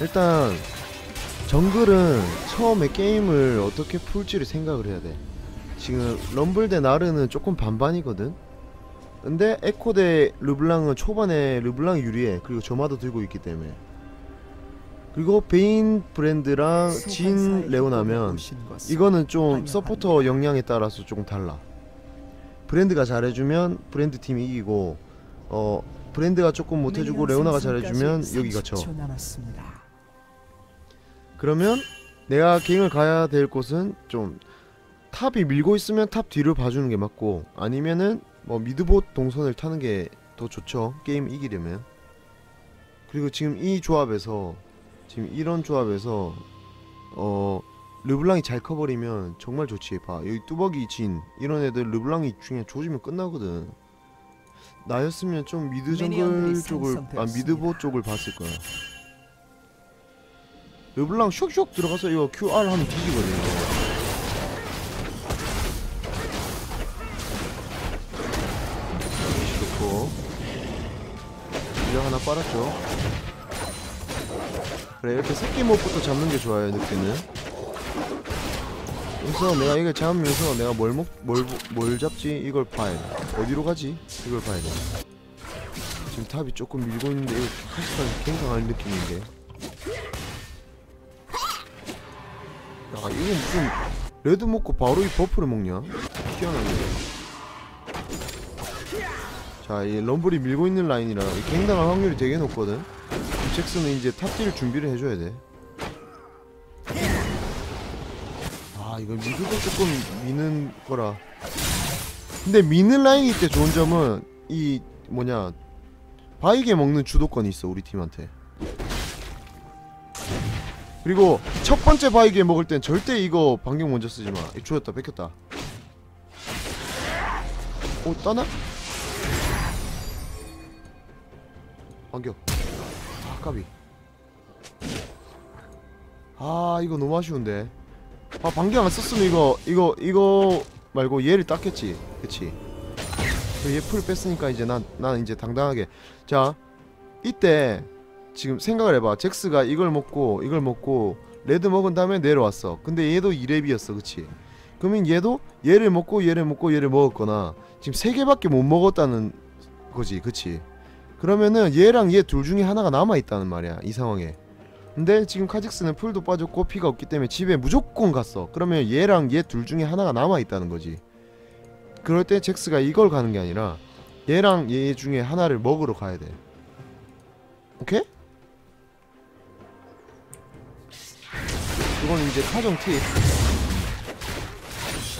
일단 정글은 처음에 게임을 어떻게 풀지를 생각을 해야 돼. 지금 럼블 대 나르는 조금 반반이거든. 근데 에코 대 르블랑은 초반에 르블랑이 유리해. 그리고 점화도 들고 있기 때문에. 그리고 베인 브랜드랑 진 레오나면 이거는 좀 서포터 역량에 따라서 조금 달라. 브랜드가 잘해주면 브랜드 팀이 이기고 어 브랜드가 조금 못해주고 레오나가 잘해주면 여기가 져. 그러면 내가 갱을 가야 될 곳은 좀 탑이 밀고 있으면 탑 뒤를 봐주는 게 맞고 아니면은 뭐 미드봇 동선을 타는 게 더 좋죠. 게임 이기려면. 그리고 지금 이 조합에서 지금 이런 조합에서 어 르블랑이 잘 커버리면 정말 좋지. 봐. 여기 뚜벅이 진 이런 애들 르블랑이 중에 조지면 끝나거든. 나였으면 좀 미드 정글 쪽을 아. 미드봇 쪽을 봤을 거야 르블랑 슉슉 들어가서 이거 QR 하면 뒤지거든 이거 좋고. 이제 하나 빨았죠? 그래 이렇게 새끼 못부터 잡는 게 좋아요 늑대는 그래서 내가 이걸 잡으면서 내가 뭘, 먹, 뭘, 뭘 잡지? 이걸 봐야 돼. 어디로 가지? 이걸 봐야 돼. 지금 탑이 조금 밀고 있는데 이거 카스까지 굉장할 느낌인데 이거 무슨 레드 먹고 바로 이 버프를 먹냐 희한하네 자이 럼블이 밀고 있는 라인이라 이 갱당할 확률이 되게 높거든 잭슨은 이제 탑딜 준비를 해줘야 돼. 아 이거 미드도 조금 미는 거라. 근데 미는 라인이 때 좋은 점은 이 뭐냐 바이게 먹는 주도권이 있어 우리 팀한테. 그리고 첫 번째 바이게 먹을 땐 절대 이거 반경 먼저 쓰지 마. 이 죽였다 뺏겼다. 어 떠나? 반격. 아 까비 아 이거 너무 아쉬운데 아 반경 안 썼으면 이거 이거 이거 말고 얘를 땄겠지 그치 얘 풀을 뺐으니까 이제 난, 난 이제 당당하게 자 이때 지금 생각을 해봐 잭스가 이걸 먹고 이걸 먹고 레드 먹은 다음에 내려왔어 근데 얘도 2렙이었어 그치 그러면 얘도 얘를 먹고 얘를 먹고 얘를 먹었거나 지금 세 개밖에 못 먹었다는 거지 그치 그러면은 얘랑 얘 둘 중에 하나가 남아 있다는 말이야 이 상황에. 근데 지금 카직스는 풀도 빠졌고 피가 없기 때문에 집에 무조건 갔어. 그러면 얘랑 얘 둘 중에 하나가 남아 있다는 거지. 그럴 때 잭스가 이걸 가는 게 아니라 얘랑 얘 중에 하나를 먹으러 가야 돼. 오케이? 그건 이제 카정 팁.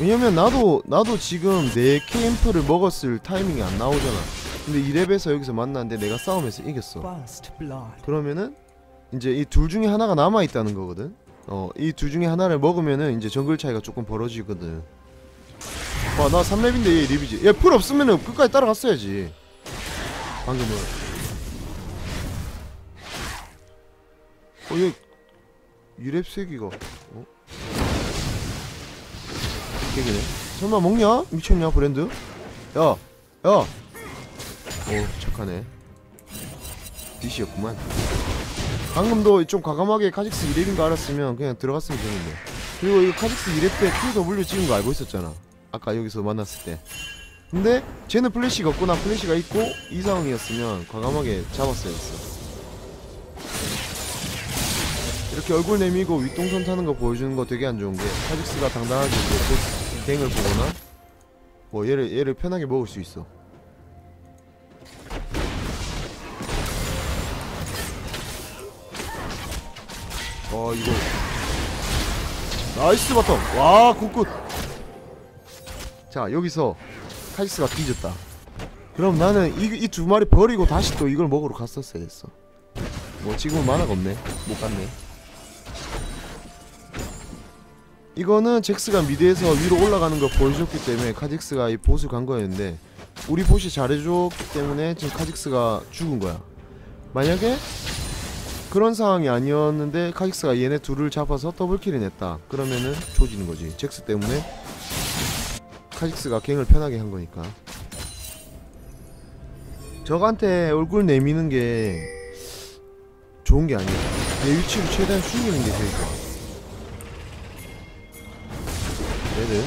왜냐면 나도 나도 지금 내 캠프를 먹었을 타이밍이 안 나오잖아. 근데 이 랩에서 여기서 만났는데 내가 싸움에서 이겼어. 그러면은 이제 이 둘 중에 하나가 남아 있다는 거거든. 어, 이 둘 중에 하나를 먹으면은 이제 정글 차이가 조금 벌어지거든. 와, 나 3렙인데 얘 립이지. 얘풀 없으면은 끝까지 따라갔어야지. 방금은. 어, 얘 유랩 세기가. 어? 깨기네. 설마 먹냐? 미쳤냐, 브랜드? 야, 야. 오 착하네 디시였구만 방금도 좀 과감하게 카직스 2렙인 거 알았으면 그냥 들어갔으면 되는데 그리고 이 카직스 2렙 때 QW 찍은 거 알고 있었잖아 아까 여기서 만났을 때 근데 쟤는 플래시가 없구나 플래시가 있고 이 상황이었으면 과감하게 잡았어야 했어 이렇게 얼굴 내미고 윗동선 타는 거 보여주는 거 되게 안 좋은 게 카직스가 당당하게 이제 갱을 보거나 뭐 얘를 얘를 편하게 먹을 수 있어. 어 이거. 나이스 바텀. 와 굿굿. 자 여기서 카이스가 뒤졌다. 그럼 나는 이 두 마리 버리고 다시 또 이걸 먹으러 갔었어야 했어. 뭐 지금은 만화가 없네. 못 갔네 이거는 잭스가 미드에서 위로 올라가는 걸 보여줬기 때문에 카직스가 이 보스 간 거였는데 우리 보시 잘해줬기 때문에 지금 카직스가 죽은 거야 만약에 그런 상황이 아니었는데 카직스가 얘네 둘을 잡아서 더블킬을 냈다 그러면은 조지는 거지 잭스 때문에 카직스가 갱을 편하게 한 거니까 적한테 얼굴 내미는 게 좋은 게 아니야. 내 위치를 최대한 숨기는 게 제일 좋아. 레드.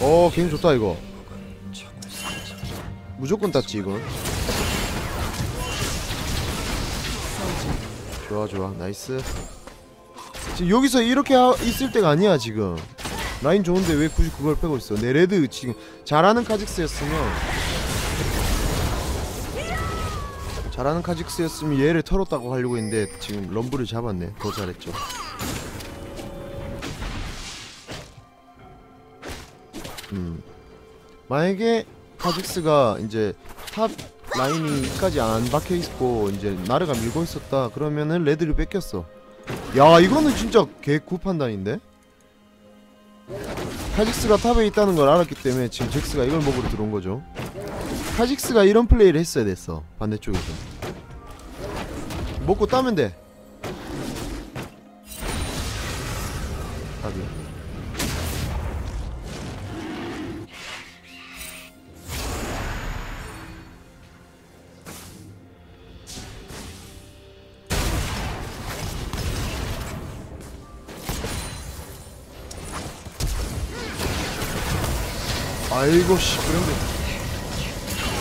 어, 게임 좋다 이거. 무조건 땄지 이건. 좋아 좋아 나이스. 지금 여기서 이렇게 하, 있을 때가 아니야 지금. 라인 좋은데 왜 굳이 그걸 빼고 있어? 내 레드 지금 잘하는 카직스였으면 잘하는 카직스였으면 얘를 털었다고 하려고 했는데 지금 럼블을 잡았네. 더 잘했죠. 음. 만약에 카직스가 이제 탑 라인이까지 안 박혀 있고 이제 나르가 밀고 있었다 그러면은 레드를 뺏겼어. 야 이거는 진짜 개구 판단인데. 카직스가 탑에 있다는 걸 알았기 때문에 지금 잭스가 이걸 먹으러 들어온 거죠. 카직스가 이런 플레이를 했어야 됐어 반대쪽에서. 먹고 따면 돼. 답이. 아이고 씨 그런데.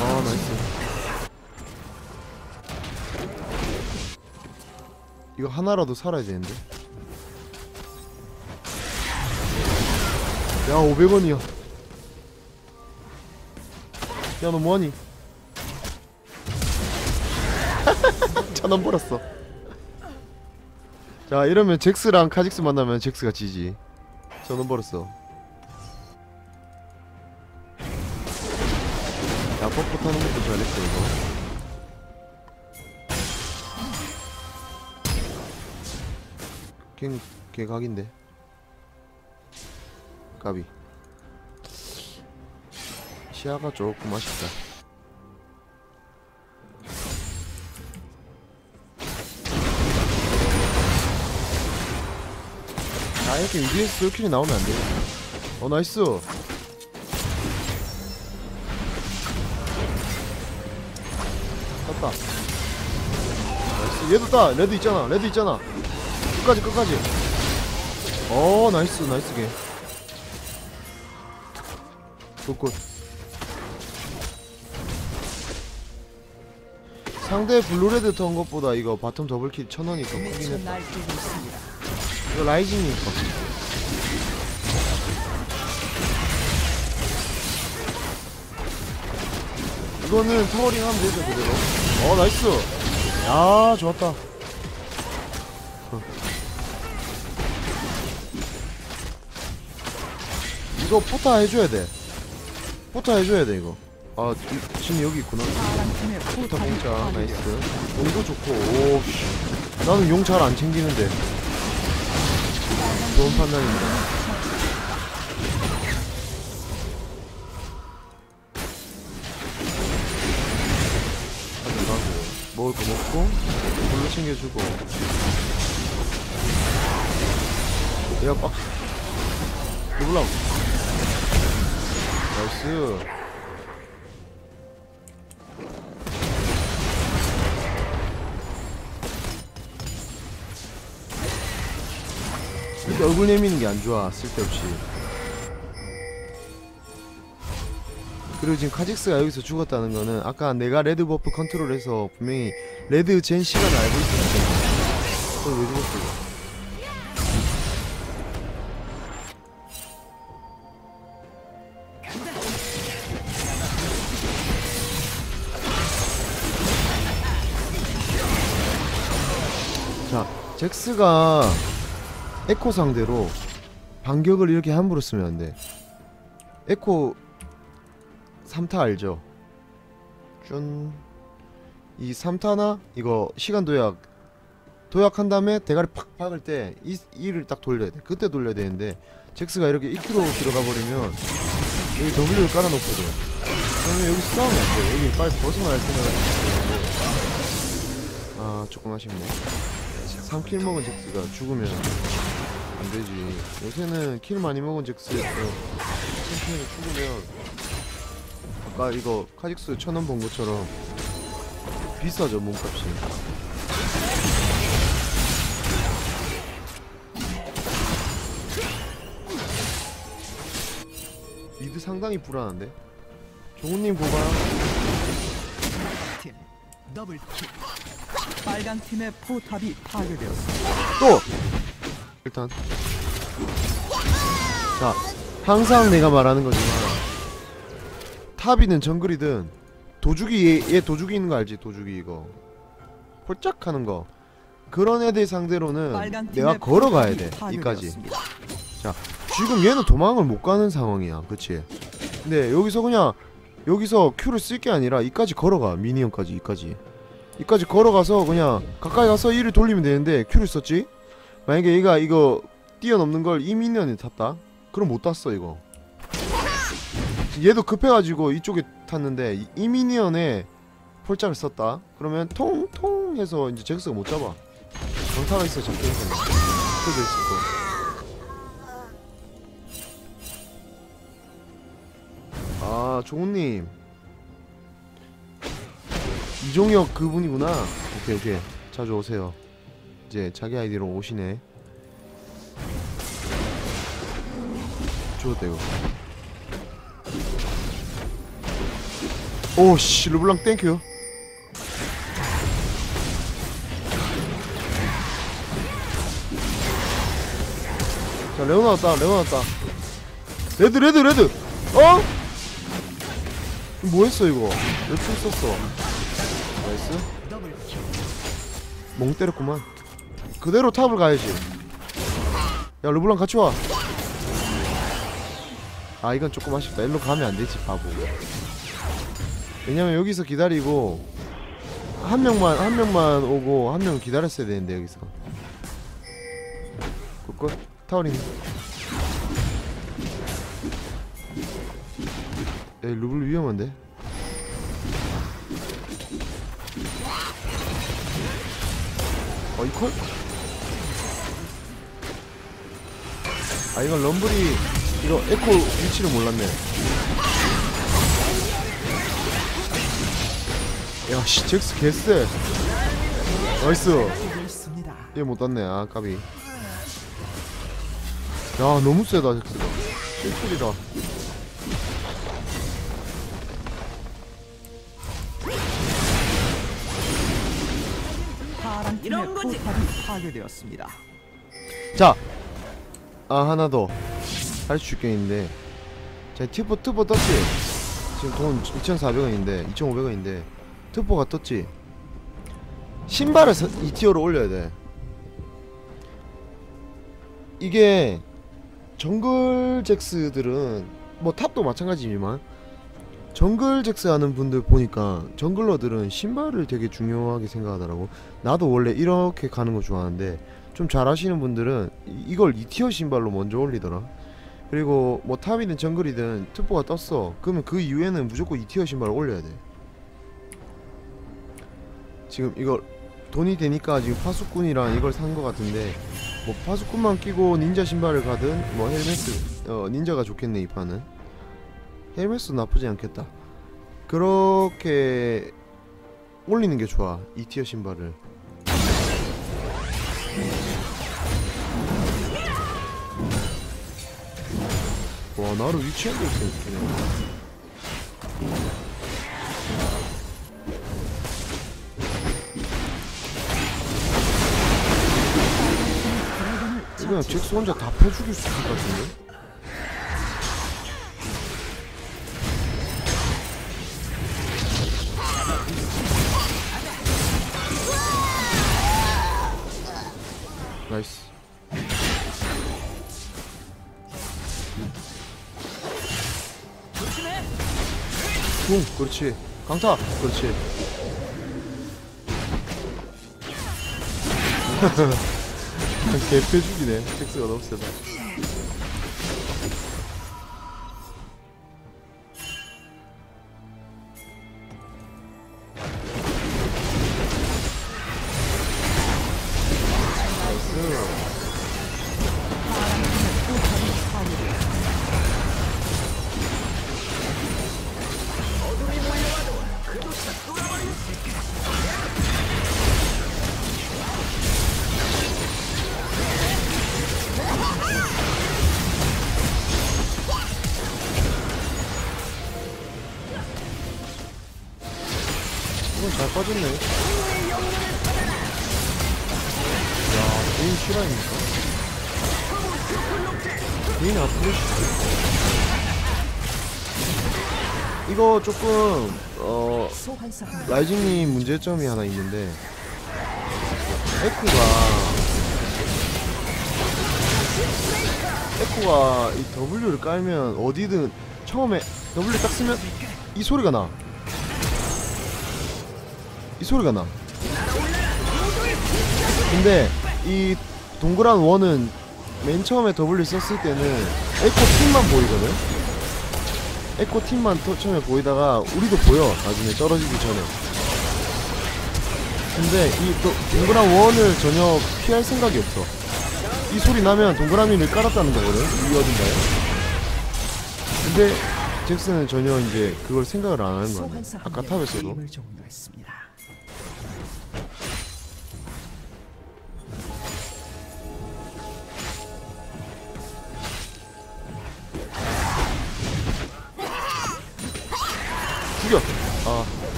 아 나이스. 이거 하나라도 살아야 되는데. 야 500원이야. 야 너 뭐하니? 천원 벌었어. 자 이러면 잭스랑 카직스 만나면 잭스가 지지. 천원 벌었어 타는 것도 잘했어 이거. 걘 개각인데. 까비. 시야가 조금 아쉽다. 아 이렇게 EBS 솔킬이 나오면 안돼. 어 나이스 땄다. 나이스. 얘도 따. 레드 있잖아. 레드 있잖아. 끝까지 끝까지. 어 나이스 나이스 게. 굿굿. 상대 블루레드 턴 것보다 이거 바텀 더블킬 천원이 더 크긴 했다. 이거 라이징이니까 이거는 타워링 하면 되죠 그대로. 어 나이스. 야 좋았다. 어. 이거 포타 해줘야 돼. 포타 해줘야 돼 이거. 아 이- 지금 여기 있구나. 포타 공짜. 나이스. 용도 좋고. 오 씨. 나는 용 잘 안 챙기는데. 좋은 판단입니다 먹을 거 먹고 불로 챙겨주고. 얘가 빡 누굴라고. 나이스. 이렇게 얼굴 내미는 게 안 좋아. 쓸데없이 그리고 지금 카직스가 여기서 죽었다는 거는 아까 내가 레드 버프 컨트롤해서 분명히 레드 젠 시간을 알고 때문에 그걸 왜 죽었어 이거 자 잭스가 에코 상대로 반격을 이렇게 함부로 쓰면 안 돼. 에코 3타 알죠? 쭌. 이 3타나 이거 시간 도약 도약한 다음에 대가리 팍 박을 때 이, 이를 딱 돌려야 돼. 그때 돌려야 되는데 잭스가 이렇게 2km 들어가 버리면 여기 W를 깔아놓거든. 그러면 여기 싸우면 안 돼. 여기 빨리 벗어나야 생각을 하는데 아 조금 아쉽네. 3킬 먹은 잭스가 죽으면 안 되지. 요새는 킬 많이 먹은 잭스에서 챔피언이 죽으면 아까 이거 카직스 천원번 것처럼 비싸죠 몸값이. 미드 상당히 불안한데. 종훈님 팀 더블 킬 빨간 팀의 포탑이 파괴되었습니다. 또 일단 자 항상 내가 말하는 거지만 탑이든 정글이든 도주기 얘, 얘 도주기 있는 거 알지? 도주기 이거. 홀짝 하는 거. 그런 애들 상대로는 내가 걸어가야 돼. 이까지. 파괴되었습니다. 지금 얘는 도망을 못 가는 상황이야. 그치? 근데 여기서 그냥 여기서 Q를 쓸 게 아니라 이까지 걸어가. 미니언까지 이까지. 이까지 걸어가서 그냥 가까이 가서 E를 돌리면 되는데 Q를 썼지? 만약에 얘가 이거 뛰어넘는 걸 이 미니언이 탔다? 그럼 못 탔어 이거 얘도 급해가지고 이쪽에 탔는데 이- 이 미니언에 폴짝을 썼다 그러면 통통 해서 이제 잭스가 못 잡아 강타가 있어 잡히는 거야 그래도 거 아, 종훈님. 이종혁 그분이구나. 오케이, 오케이. 자주 오세요. 이제 자기 아이디로 오시네. 죽었다, 이거. 오, 씨, 르블랑 땡큐. 자, 레오 나왔다, 레오 나왔다. 레드, 레드, 레드! 어? 뭐 했어 이거? 왜풀 썼어? 나이스 멍 때렸구만 그대로 탑을 가야지 야 르블랑 같이 와아 이건 조금 아쉽다 일로 가면 안 되지 바보 왜냐면 여기서 기다리고 한 명만 한 명만 오고 한 명은 기다렸어야 되는데 여기서. 굿굿 타워링. 야 루블 위험한데? 어 이퀄? 아 이건 럼블이 이거 에코 위치를 몰랐네 야씨 잭스 개쎄 나이스. 얘 못 땄네 아 까비 야 너무 세다 잭스가 7킬이라 파란 팀의 이런 거지. 파괴되었습니다. 자, 아 하나 더 가르쳐 줄게 있는데, 자 트포 트포 떴지. 지금 돈 2,400원인데 2,500원인데 트포가 떴지. 신발을 2티어로 올려야 돼. 이게 정글 잭스들은 뭐 탑도 마찬가지지만 정글 잭스 하는 분들 보니까 정글러들은 신발을 되게 중요하게 생각하더라고. 나도 원래 이렇게 가는 거 좋아하는데 좀 잘하시는 분들은 이- 이걸 2티어 신발로 먼저 올리더라 그리고 뭐 탑이든 정글이든 트포가 떴어 그러면 그 이후에는 무조건 2티어 신발을 올려야 돼 지금 이거 돈이 되니까 지금 파수꾼이랑 이걸 산거 같은데 뭐 파수꾼만 끼고 닌자 신발을 가든 뭐 헬멧스 어 닌자가 좋겠네 이 판은. 헬멧스 나쁘지 않겠다. 그렇게 올리는 게 좋아 2티어 신발을. 와 나를 위치한 게 있어 이렇 그냥 잭스 혼자 다패 죽일 수 있을 것 같은데? 나이스. 붕 그렇지. 강타 그렇지 개패죽이네 잭스가 너무 세다 잘 빠졌네. 야, 개인 실화입니까? 개인 앞으로 이거 조금 어 라이징님 문제점이 하나 있는데 에코가 에코가 이 W를 깔면 어디든 처음에 W 딱 쓰면 이 소리가 나. 이 소리가 나. 근데 이 동그란 원은 맨 처음에 W 썼을 때는 에코 팀만 보이거든. 에코 팀만 터- 처음에 보이다가 우리도 보여 나중에 떨어지기 전에. 근데 이 도, 동그란 원을 전혀 피할 생각이 없어. 이 소리 나면 동그라미를 깔았다는 거거든. 이 어딘가에. 근데 잭슨은 전혀 이제 그걸 생각을 안 하는 거 같네. 소환사 아까 한 탑에서도.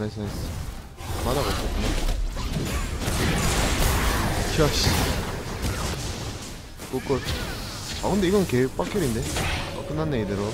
나이스 나이스. 만화가 없었구나. 야 씨. 꿀꿀. 아 근데 이건 개 빡킬인데. 어, 끝났네 이대로.